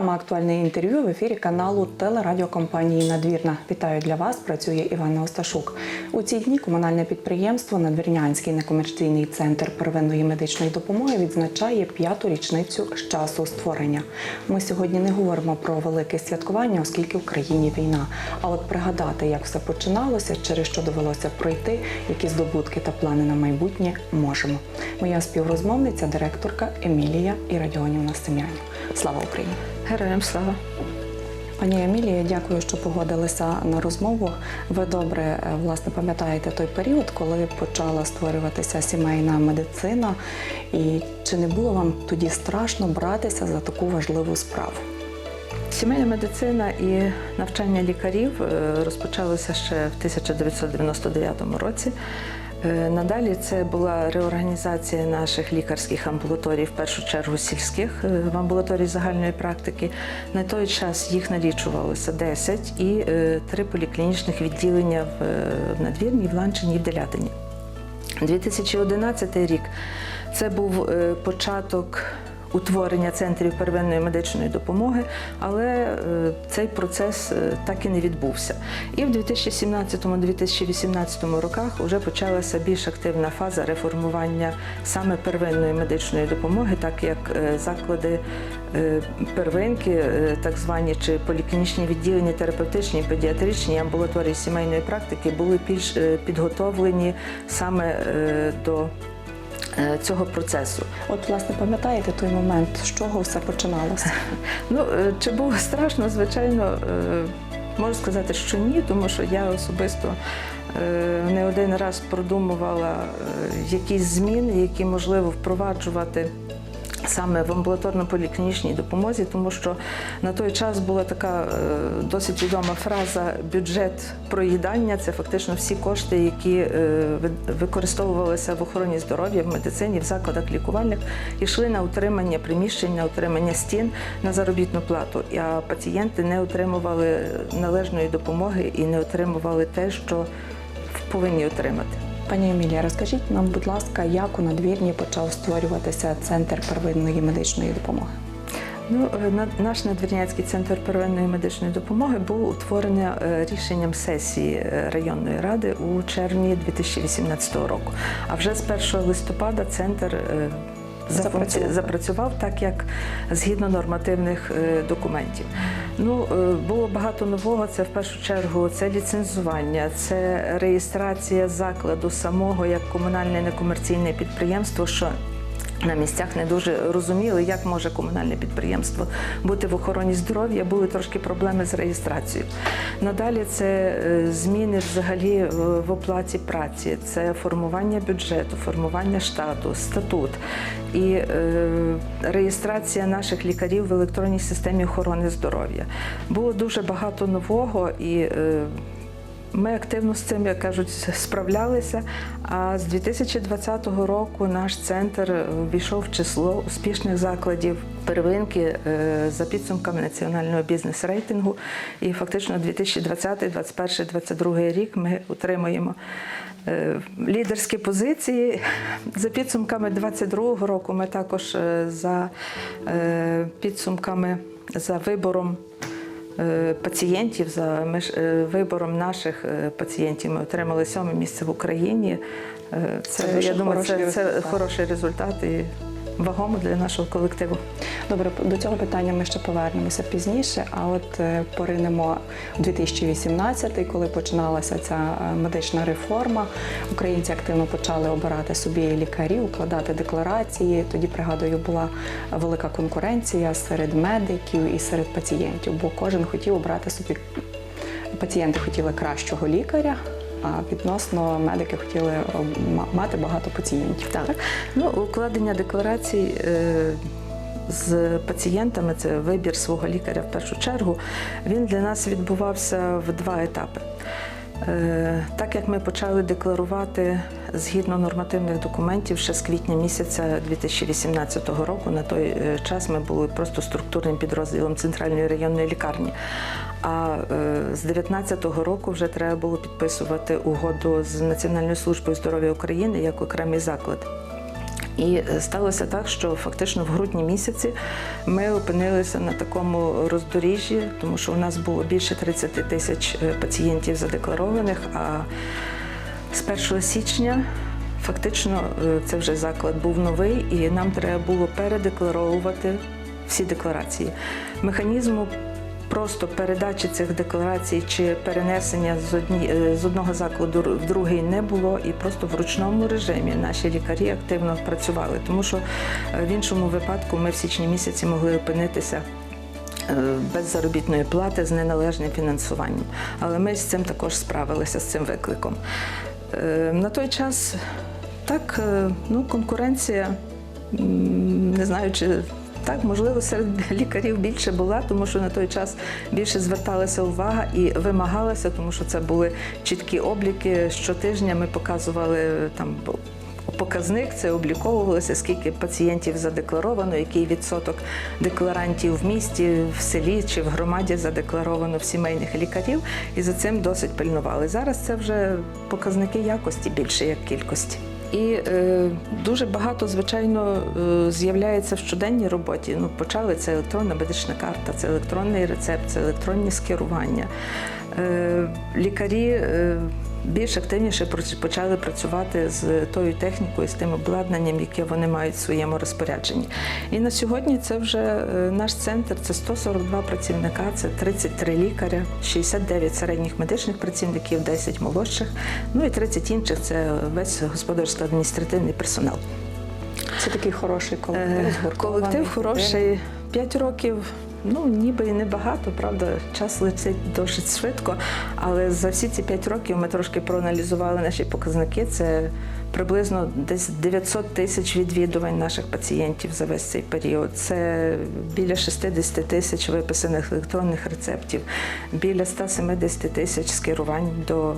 Програма Актуальне інтерв'ю в ефірі каналу телерадіокомпанії Надвірна. Вітаю для вас. Працює Івана Осташук. У ці дні комунальне підприємство Надвірнянський некомерційний центр первинної медичної допомоги відзначає п'яту річницю з часу створення. Ми сьогодні не говоримо про велике святкування, оскільки в країні війна. А от пригадати, як все починалося, через що довелося пройти, які здобутки та плани на майбутнє можемо. Моя співрозмовниця, директорка Емілія Ірадіонівна Семянів. Слава Україні! Героям слава. Пані Емілія, дякую, що погодилися на розмову. Ви добре е, власне пам'ятаєте той період, коли почала створюватися сімейна медицина, і чи не було вам тоді страшно братися за таку важливу справу? Сімейна медицина і навчання лікарів е, розпочалося ще в 1999 році. Е, Надалі це була реорганізація наших лікарських амбулаторій, в першу чергу сільських е, в амбулаторії загальної практики. На той час їх налічувалося 10 і е, три поліклінічних відділення в надвірній, в Ланчині і в Делятині. 2011 рік це був початок утворення центрів первинної медичної допомоги, але е, цей процес е, так і не відбувся. І в 2017-2018 роках вже почалася більш активна фаза реформування саме первинної медичної допомоги, так як е, заклади первинки, так звані чи поліклінічні відділення, терапевтичні, педіатричні амбулаторії сімейної практики були більш підготовлені саме до цього процесу. От, власне, пам'ятаєте той момент, з чого все починалося? Ну, е, чи було страшно, звичайно, е, можу сказати, що ні, тому що я особисто е, не один раз продумувала е, якісь зміни, які можливо впроваджувати. Саме в амбулаторно-поліклінічній допомозі, тому що на той час була така е, досить відома фраза бюджет проїдання це фактично всі кошти, які е, ви- використовувалися в охороні здоров'я, в медицині, в закладах лікувальних, йшли на утримання приміщень, на утримання стін, на заробітну плату. А пацієнти не отримували належної допомоги і не отримували те, що повинні отримати. Пані Емілія, розкажіть нам, будь ласка, як у надвірні почав створюватися центр первинної медичної допомоги? Ну, е, на- наш надвірняцький центр первинної медичної допомоги був утворений е, рішенням сесії е, районної ради у червні 2018 року. А вже з 1 листопада центр Запрацював. запрацював, так, як згідно нормативних е, документів. Ну, е, було багато нового. Це в першу чергу це ліцензування, це реєстрація закладу самого як комунальне некомерційне підприємство, що на місцях не дуже розуміли, як може комунальне підприємство бути в охороні здоров'я. Були трошки проблеми з реєстрацією. Надалі це е, зміни взагалі в оплаті праці, це формування бюджету, формування штату, статут і е, реєстрація наших лікарів в електронній системі охорони здоров'я. Було дуже багато нового і. Ми активно з цим, як кажуть, справлялися. А з 2020 року наш центр ввійшов в число успішних закладів первинки е, за підсумками національного бізнес-рейтингу. І фактично 2020, 2021, 2022 рік ми отримуємо е, лідерські позиції. За підсумками 2022 року ми також е, за підсумками за вибором пацієнтів за е, вибором наших е, пацієнтів. Ми отримали сьоме місце в Україні. Е, Це, Це я думаю, це, це хороший результат і вагомо для нашого колективу. Добре, до цього питання ми ще повернемося пізніше. А от е, поринемо у 2018, коли починалася ця е, медична реформа. Українці активно почали обирати собі лікарів, укладати декларації. Тоді пригадую, була велика конкуренція серед медиків і серед пацієнтів, бо кожен хотів обрати собі. Пацієнти хотіли кращого лікаря. А відносно медики хотіли е, мати багато пацієнтів. Так. Ну, укладення декларацій е, з пацієнтами це вибір свого лікаря в першу чергу. Він для нас відбувався в два етапи. Е, Так як ми почали декларувати згідно нормативних документів ще з квітня місяця 2018 року, на той е, час ми були просто структурним підрозділом центральної районної лікарні. А е, з 2019 року вже треба було підписувати угоду з Національною службою здоров'я України як окремий заклад. І е, сталося так, що фактично в грудні місяці ми опинилися на такому роздоріжжі, тому що у нас було більше 30 тисяч е, пацієнтів задекларованих. А з 1 січня фактично е, це вже заклад був новий, і нам треба було передекларовувати всі декларації. Механізму просто передачі цих декларацій чи перенесення з, одні, е, з одного закладу в другий не було, і просто в ручному режимі наші лікарі активно працювали, тому що е, в іншому випадку ми в січні місяці могли опинитися. е, Без заробітної плати з неналежним фінансуванням. Але ми з цим також справилися з цим викликом. На той час так, ну, конкуренція, не знаю, чи так, можливо, серед лікарів більше була, тому що на той час більше зверталася увага і вимагалася, тому що це були чіткі обліки. Щотижня ми показували там. Показник це обліковувалося, скільки пацієнтів задекларовано, який відсоток декларантів в місті, в селі чи в громаді задекларовано в сімейних лікарів, і за цим досить пильнували. Зараз це вже показники якості більше як кількості. І е, дуже багато, звичайно, е, з'являється в щоденній роботі. Ну, почали це електронна медична карта, це електронний рецепт, це електронні скерування. Е, лікарі е, більш активніше почали працювати з тою технікою, з тим обладнанням, яке вони мають в своєму розпорядженні. І на сьогодні це вже е, наш центр, це 142 працівника, це 33 лікаря, 69 середніх медичних працівників, 10 молодших, ну і 30 інших це весь господарсько-адміністративний персонал. Це такий хороший колектив. Е, Колектив хороший. П'ять років, ну ніби і небагато, правда, час летить досить швидко. Але за всі ці п'ять років ми трошки проаналізували наші показники. Це приблизно десь 900 тисяч відвідувань наших пацієнтів за весь цей період. Це біля 60 тисяч виписаних електронних рецептів, біля 170 тисяч скерувань до е,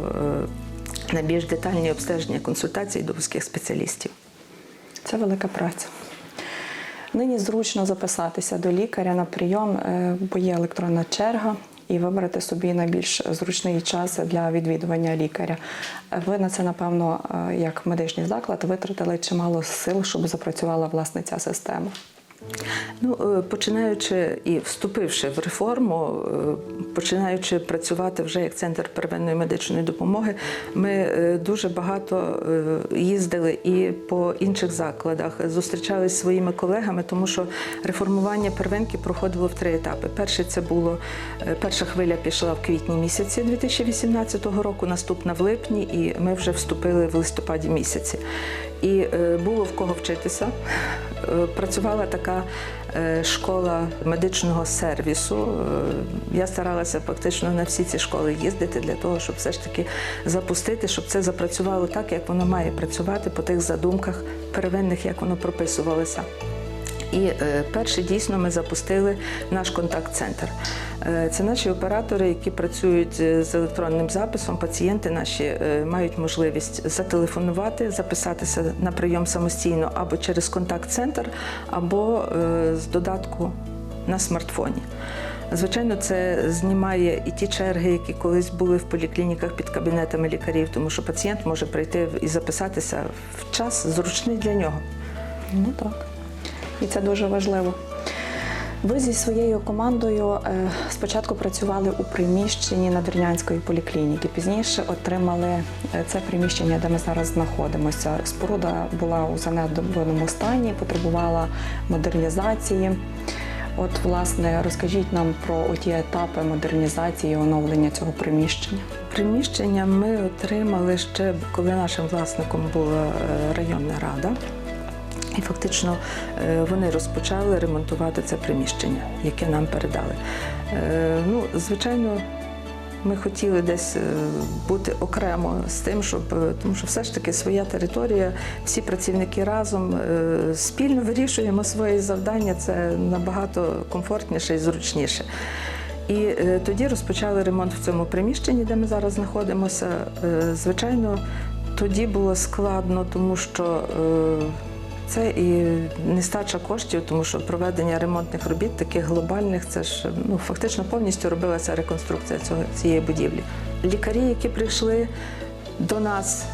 на більш детальні обстеження консультацій до вузьких спеціалістів. Це велика праця. Нині зручно записатися до лікаря на прийом, е, бо є електронна черга, і вибрати собі найбільш зручний час для відвідування лікаря. Ви на це, напевно, е, як медичний заклад, витратили чимало сил, щоб запрацювала власне ця система. Ну, е, починаючи і вступивши в реформу, е, починаючи працювати вже як центр первинної медичної допомоги, ми е, дуже багато їздили і по інших закладах, зустрічалися зі своїми колегами, тому що реформування первинки проходило в три етапи. Перший це було перша хвиля пішла в квітні місяці 2018 року, наступна в липні, і ми вже вступили в листопаді місяці. І було в кого вчитися. Е, Працювала така е, школа медичного сервісу. Е, Я старалася фактично на всі ці школи їздити для того, щоб все ж таки запустити, щоб це запрацювало так, як воно має працювати по тих задумках первинних, як воно прописувалося. І е, перше дійсно ми запустили наш контакт-центр. Е, Це наші оператори, які працюють е, з електронним записом. Пацієнти наші мають можливість зателефонувати, записатися на прийом самостійно або через контакт-центр, або з додатку на смартфоні. Звичайно, це знімає і ті черги, які колись були в поліклініках під кабінетами лікарів, тому що пацієнт може прийти і записатися в час зручний для нього. Ну так. І це дуже важливо. Ви зі своєю командою е, спочатку працювали у приміщенні Надвірнянської поліклініки, пізніше отримали е, це приміщення, де ми зараз знаходимося. Споруда була у занедбаному стані, потребувала модернізації. От, власне, розкажіть нам про ті етапи модернізації і оновлення цього приміщення. Приміщення ми отримали ще, коли нашим власником була е, районна рада. І фактично е, вони розпочали ремонтувати це приміщення, яке нам передали. Е, Ну, звичайно, ми хотіли десь е, бути окремо з тим, щоб тому що все ж таки своя територія, всі працівники разом спільно вирішуємо свої завдання. Це набагато комфортніше і зручніше. І тоді розпочали ремонт в цьому приміщенні, де ми зараз знаходимося. Звичайно, тоді було складно, тому що це і нестача коштів, тому що проведення ремонтних робіт, таких глобальних, це ж ну, фактично повністю робилася реконструкція цього, цієї будівлі. Лікарі, які прийшли до нас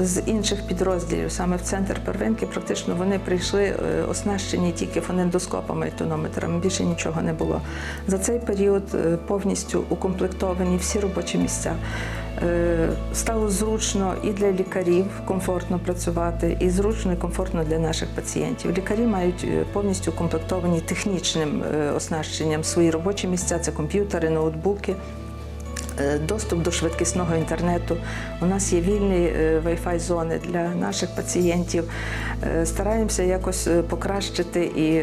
з інших підрозділів, саме в центр первинки, практично вони прийшли е, оснащені тільки фонендоскопами і тонометрами. Більше нічого не було. За цей період е, повністю укомплектовані всі робочі місця. Е, Стало зручно і для лікарів комфортно працювати, і зручно і комфортно для наших пацієнтів. Лікарі мають е, повністю укомплектовані технічним е, оснащенням свої робочі місця, це комп'ютери, ноутбуки. Доступ до швидкісного інтернету. У нас є вільні Wi-Fi зони для наших пацієнтів. Стараємося якось покращити і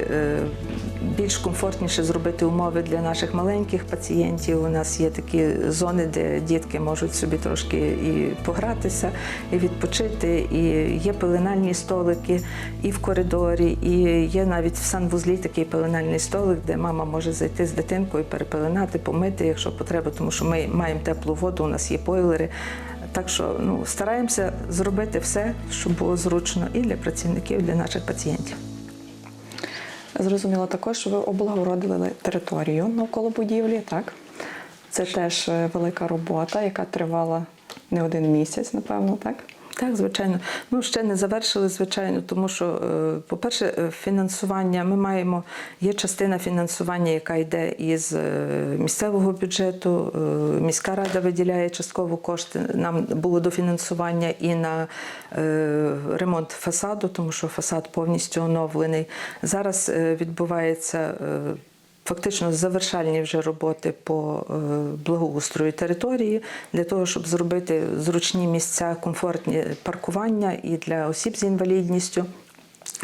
більш комфортніше зробити умови для наших маленьких пацієнтів. У нас є такі зони, де дітки можуть собі трошки і погратися, і відпочити. І є пеленальні столики і в коридорі, і є навіть в санвузлі такий пеленальний столик, де мама може зайти з дитинкою, перепеленати, помити, якщо потреба, тому що ми маємо теплу воду, у нас є бойлери. Так що ну, стараємося зробити все, щоб було зручно і для працівників, і для наших пацієнтів. Зрозуміло також, що ви облагородили територію навколо будівлі, так? Це теж е, велика робота, яка тривала не один місяць, напевно, так? Так, звичайно. Ну ще не завершили, звичайно, тому що, е, по-перше, е, фінансування ми маємо. Є частина фінансування, яка йде із е, місцевого бюджету. Міська рада виділяє частково кошти. Нам було дофінансування і на ремонт фасаду, тому що фасад повністю оновлений. Зараз відбувається. Е, Фактично завершальні вже роботи по е, благоустрою території для того, щоб зробити зручні місця, комфортні паркування і для осіб з інвалідністю,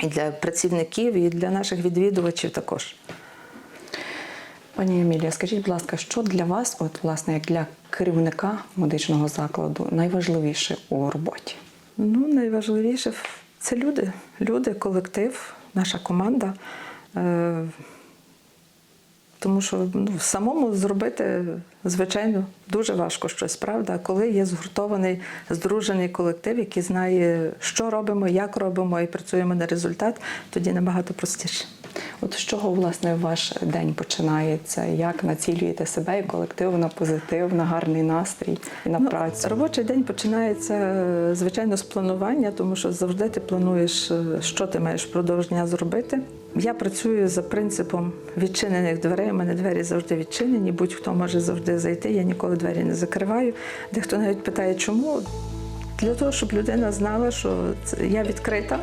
і для працівників, і для наших відвідувачів також. Пані Емілія, скажіть, будь ласка, що для вас, от власне, як для керівника медичного закладу, найважливіше у роботі? Ну, найважливіше це люди, люди, колектив, наша команда. Тому що ну, самому зробити, звичайно, дуже важко щось, правда. Коли є згуртований, здружений колектив, який знає, що робимо, як робимо, і працюємо на результат, тоді набагато простіше. От з чого власне ваш день починається? Як націлюєте себе і колектив на позитив, на гарний настрій і на Ну, працю? Робочий день починається звичайно з планування, тому що завжди ти плануєш, е, що ти маєш впродовж дня зробити. Я працюю за принципом відчинених дверей. У мене двері завжди відчинені, будь-хто може завжди зайти. Я ніколи двері не закриваю. Дехто навіть питає, чому? Для того, щоб людина знала, що я відкрита.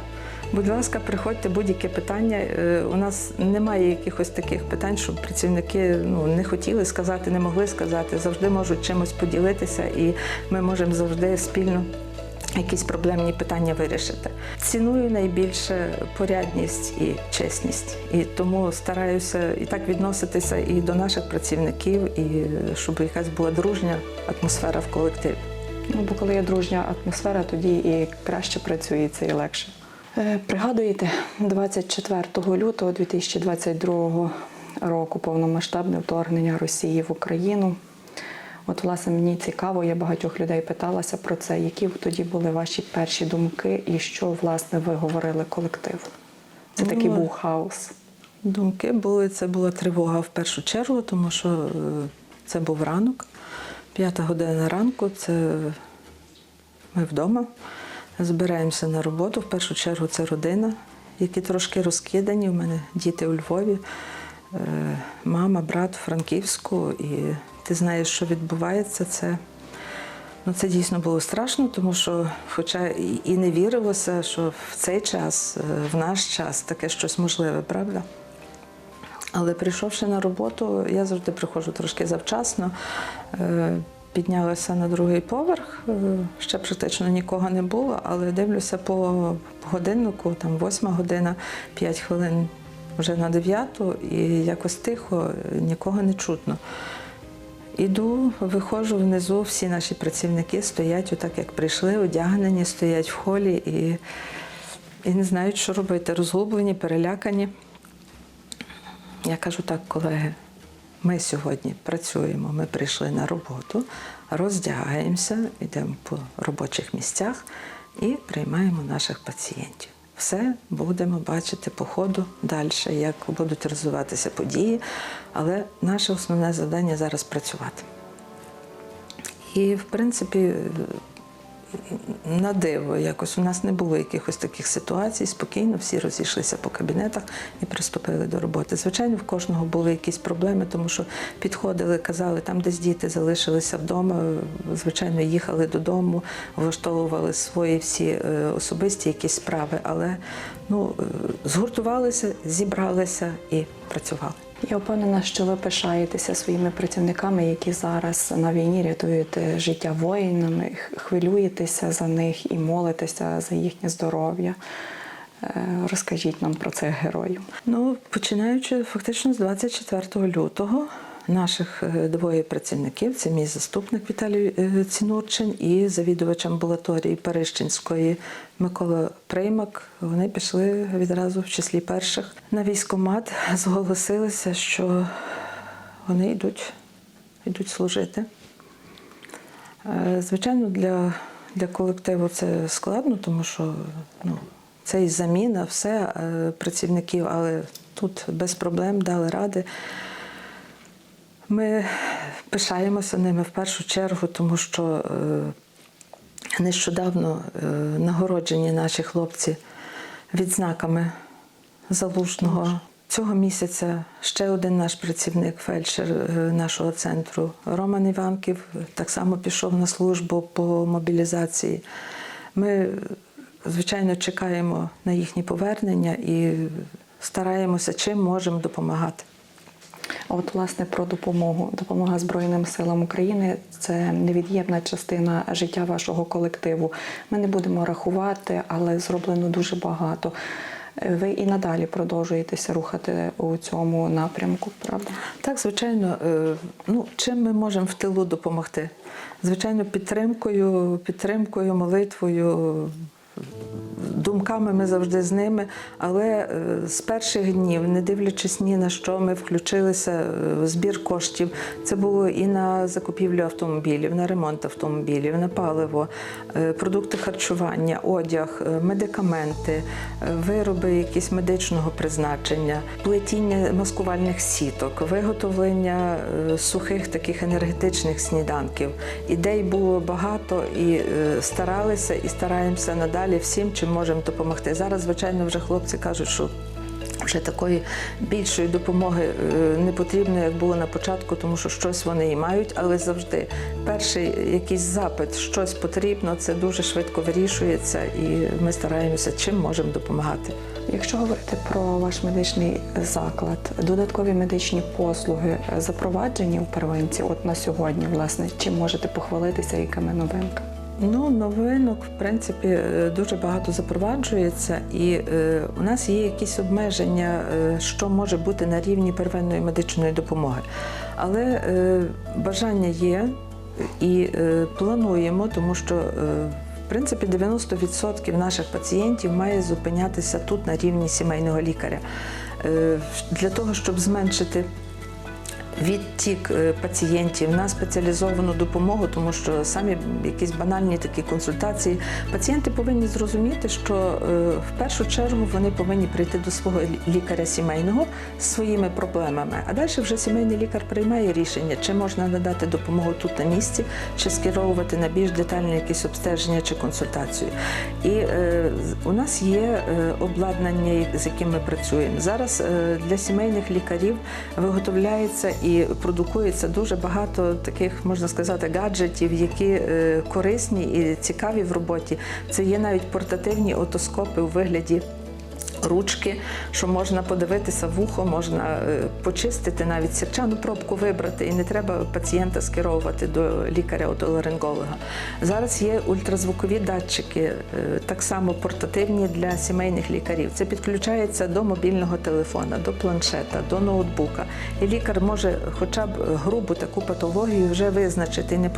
Будь ласка, приходьте будь-яке питання. Е, У нас немає якихось таких питань, щоб працівники ну, не хотіли сказати, не могли сказати. Завжди можуть чимось поділитися, і ми можемо завжди спільно якісь проблемні питання вирішити. Ціную найбільше порядність і чесність, і тому стараюся і так відноситися і до наших працівників, і е, щоб якась була дружня атмосфера в колективі. Ну, бо коли є дружня атмосфера, тоді і краще працюється, і легше. Е, Пригадуєте, 24 лютого 2022 року повномасштабне вторгнення Росії в Україну. От, власне, мені цікаво, я багатьох людей питалася про це, які тоді були ваші перші думки і що, власне, ви говорили колективу. Це такий Ну, був хаос. Думки були, це була тривога в першу чергу, тому що е, це був ранок, п'ята година ранку, це ми вдома, збираємося на роботу. В першу чергу це родина, які трошки розкидані. У мене діти у Львові, е, мама, брат у Франківську, і ти знаєш, що відбувається. Це Ну, це дійсно було страшно, тому що, хоча і- не вірилося, що в цей час, е, в наш час, таке щось можливе, правда? Але прийшовши на роботу, я завжди приходжу трошки завчасно. Е, Піднялася на другий поверх, е, ще практично нікого не було, але дивлюся по годиннику, там восьма година, п'ять хвилин вже на дев'яту, і якось тихо, нікого не чутно. Іду, виходжу внизу, всі наші працівники стоять, отак як прийшли, одягнені, стоять в холі і, і не знають, що робити, розгублені, перелякані. Я кажу так, колеги, ми сьогодні працюємо, ми прийшли на роботу, роздягаємося, йдемо по робочих місцях і приймаємо наших пацієнтів. Все будемо бачити по ходу далі, як будуть розвиватися події, але наше основне завдання зараз працювати. І, в принципі, на диво якось. У нас не було якихось таких ситуацій. Спокійно всі розійшлися по кабінетах і приступили до роботи. Звичайно, в кожного були якісь проблеми, тому що підходили, казали, там десь діти залишилися вдома. Звичайно, їхали додому, влаштовували свої всі е, особисті якісь справи, але ну, е, згуртувалися, зібралися і працювали. Я впевнена, що ви пишаєтеся своїми працівниками, які зараз на війні рятують е, життя воїнами, хвилюєтеся за них і молитеся за їхнє здоров'я. Е, Розкажіть нам про цих героїв. Ну, починаючи фактично з 24 лютого, наших е, двоє працівників це мій заступник Віталій е, Цінурчин і завідувач амбулаторії Парищинської Микола Приймак. Вони пішли відразу в числі перших на військкомат, зголосилися, що вони йдуть, йдуть служити. Е, Звичайно, для, для колективу це складно, тому що ну, це і заміна, все працівників, але тут без проблем дали ради. Ми пишаємося ними в першу чергу, тому що е, нещодавно е, нагороджені наші хлопці відзнаками залужного. Цього місяця ще один наш працівник, фельдшер е, нашого центру Роман Іванків, так само пішов на службу по мобілізації. Ми, звичайно, чекаємо на їхні повернення і стараємося, чим можемо допомагати. От власне про допомогу. Допомога Збройним силам України це невід'ємна частина життя вашого колективу. Ми не будемо рахувати, але зроблено дуже багато. Ви і надалі продовжуєтеся рухати у цьому напрямку, правда? Так, звичайно, е, ну, чим ми можемо в тилу допомогти? Звичайно, підтримкою, підтримкою, молитвою. Думками ми завжди з ними, але е, з перших днів, не дивлячись ні на що, ми включилися е, в збір коштів. Це було і на закупівлю автомобілів, на ремонт автомобілів, на паливо, е, продукти харчування, одяг, медикаменти, вироби якісь медичного призначення, плетіння маскувальних сіток, виготовлення сухих таких енергетичних сніданків. Ідей було багато і старалися, і стараємося надалі всім, чим можемо допомогти. Зараз, звичайно, вже хлопці кажуть, що вже такої більшої допомоги е, не потрібно, як було на початку, тому що щось вони і мають, але завжди перший якийсь запит, щось потрібно, це дуже швидко вирішується, і ми стараємося чим можемо допомагати. Якщо говорити про ваш медичний заклад, додаткові медичні послуги е, запроваджені у первинці, от на сьогодні, власне, чим можете похвалитися, якими новинками? Ну, новинок, в принципі, е, дуже багато запроваджується, і е, у нас є якісь обмеження, е, що може бути на рівні первинної медичної допомоги. Але е, бажання є і е, плануємо, тому що. Е, в принципі, 90% наших пацієнтів має зупинятися тут на рівні сімейного лікаря. Е, Для того, щоб зменшити відтік е, пацієнтів на спеціалізовану допомогу, тому що самі якісь банальні такі консультації. Пацієнти повинні зрозуміти, що е, в першу чергу вони повинні прийти до свого лікаря сімейного з своїми проблемами. А далі вже сімейний лікар приймає рішення, чи можна надати допомогу тут на місці, чи скеровувати на більш детальне якесь обстеження чи консультацію. І е, у нас є обладнання, з яким ми працюємо. Зараз для сімейних лікарів виготовляється і продукується дуже багато таких, можна сказати, гаджетів, які е, корисні і цікаві в роботі. Це є навіть портативні отоскопи у вигляді. Ручки, що можна подивитися в ухо, можна е, почистити навіть сірчану пробку вибрати, і не треба пацієнта скеровувати до лікаря-отоларинголога. Зараз є ультразвукові датчики, е, так само портативні для сімейних лікарів. Це підключається до мобільного телефона, до планшета, до ноутбука. І лікар може хоча б грубу таку патологію вже визначити. Не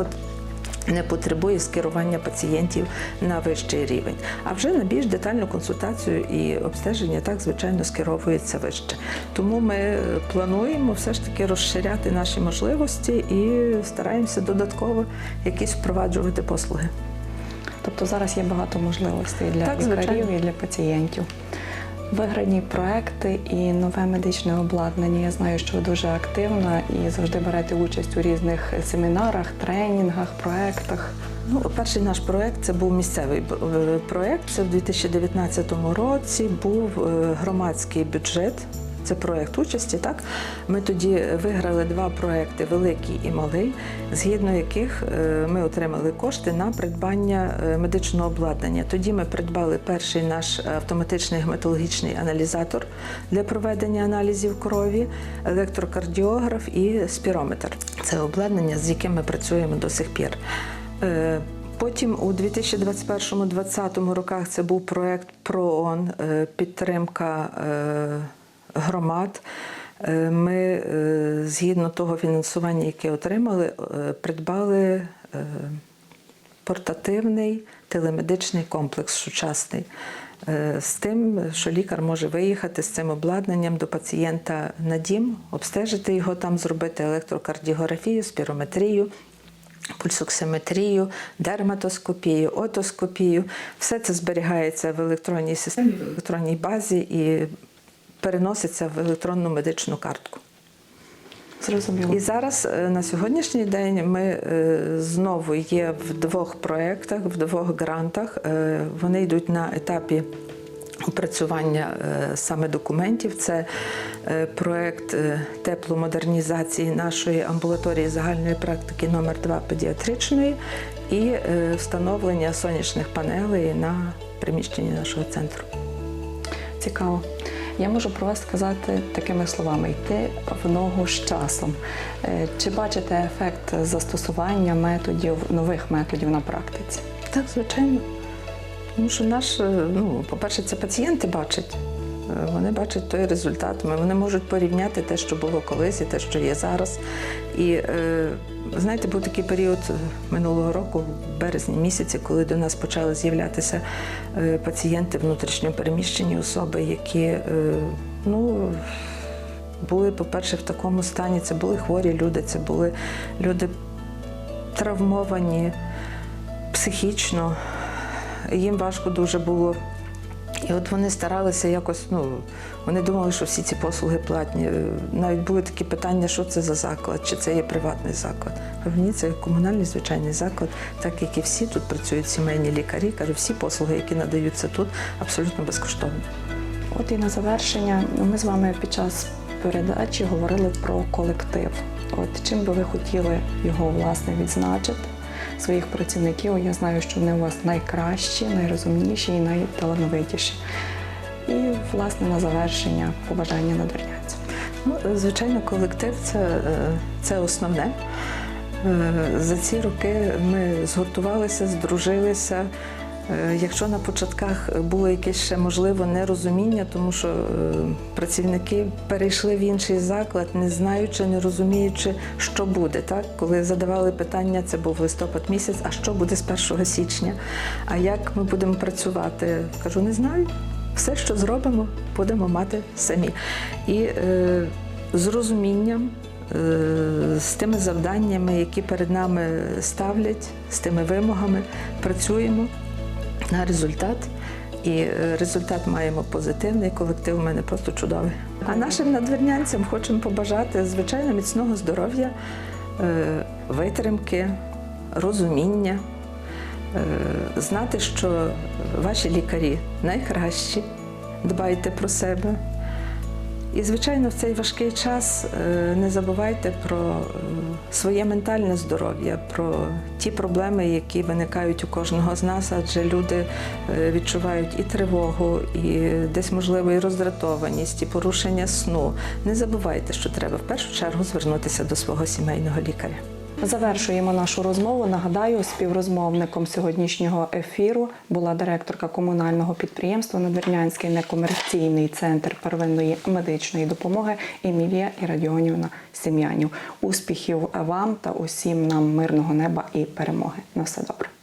не потребує скерування пацієнтів на вищий рівень. А вже на більш детальну консультацію і обстеження так звичайно скеровується вище. Тому ми плануємо все ж таки розширяти наші можливості і стараємося додатково якісь впроваджувати послуги. Тобто зараз є багато можливостей для Так, лікарів звичайно. і для пацієнтів. Виграні проекти і нове медичне обладнання. Я знаю, що ви дуже активна і завжди берете участь у різних семінарах, тренінгах, проектах. Ну, перший наш проект це був місцевий е, проект. Це в 2019 році був е, громадський бюджет. Це проект участі. Так ми тоді виграли два проекти великий і малий, згідно яких е, ми отримали кошти на придбання е, медичного обладнання. Тоді ми придбали перший наш автоматичний гематологічний аналізатор для проведення аналізів крові, електрокардіограф і спірометр. Це обладнання, з яким ми працюємо до сих пір. Е, Потім у 2021-2020 роках це був проект ПРООН, підтримка громад. Е, Ми е, згідно того фінансування, яке отримали, е, придбали портативний телемедичний комплекс сучасний. З тим, що лікар може виїхати з цим обладнанням до пацієнта на дім, обстежити його там, зробити електрокардіографію, спірометрію, пульсоксиметрію, дерматоскопію, отоскопію. Все це зберігається в електронній системі, в електронній базі і переноситься в електронну медичну картку. Зрозуміло. І зараз е, на сьогоднішній день ми е, знову є в двох проєктах, в двох грантах. Е, Вони йдуть на етапі опрацювання саме документів. Це проєкт тепломодернізації нашої амбулаторії загальної практики номер 2 педіатричної і встановлення сонячних панелей на приміщенні нашого центру. Цікаво. Я можу про вас сказати такими словами: йти в ногу з часом. Е, Чи бачите ефект застосування методів, нових методів на практиці? Так, звичайно. Тому що наш, е, ну, по-перше, це пацієнти бачать. Вони бачать той результат. Вони можуть порівняти те, що було колись, і те, що є зараз. І е, знаєте, був такий період е, минулого року, в березні місяці, коли до нас почали з'являтися е, пацієнти внутрішньо переміщені особи, які ну, були, по-перше, в такому стані. Це були хворі люди, це були люди травмовані психічно. Їм важко дуже було. І от вони старалися якось, ну, вони думали, що всі ці послуги платні. Е, Навіть були такі питання, що це за заклад, чи це є приватний заклад. Ні, це комунальний звичайний заклад, так як і всі тут працюють сімейні лікарі. Кажу, всі послуги, які надаються тут, абсолютно безкоштовні. От і на завершення ми з вами під час передачі говорили про колектив. От чим би ви хотіли його власне відзначити? Своїх працівників. Я знаю, що вони у вас найкращі, найрозумніші і найталановитіші. І, власне, на завершення побажання надвірнянцям. Ну, звичайно, колектив це, е, це основне. Е, За ці роки ми згуртувалися, здружилися. Е, Якщо на початках було якесь ще можливо нерозуміння, тому що е, працівники перейшли в інший заклад, не знаючи, не розуміючи, що буде. Так, коли задавали питання, це був листопад місяць. А що буде з 1 січня? А як ми будемо працювати? Кажу, не знаю. Все, що зробимо, будемо мати самі. І е, з розумінням, е, з тими завданнями, які перед нами ставлять, з тими вимогами, працюємо на результат. І е, результат маємо позитивний, колектив у мене просто чудовий. А нашим надвірнянцям хочемо побажати звичайно міцного здоров'я, е, витримки, розуміння, е, знати, що ваші лікарі найкращі, дбайте про себе. І, звичайно, в цей важкий час не забувайте про своє ментальне здоров'я, про ті проблеми, які виникають у кожного з нас, адже люди е, відчувають і тривогу, і десь, можливо, і роздратованість, і порушення сну. Не забувайте, що треба в першу чергу звернутися до свого сімейного лікаря. Завершуємо нашу розмову. Нагадаю, співрозмовником сьогоднішнього ефіру була директорка комунального підприємства Надвірнянський некомерційний центр первинної медичної допомоги Емілія Ірадіонівна Сім'янів. Успіхів вам та усім нам мирного неба і перемоги. На все добре.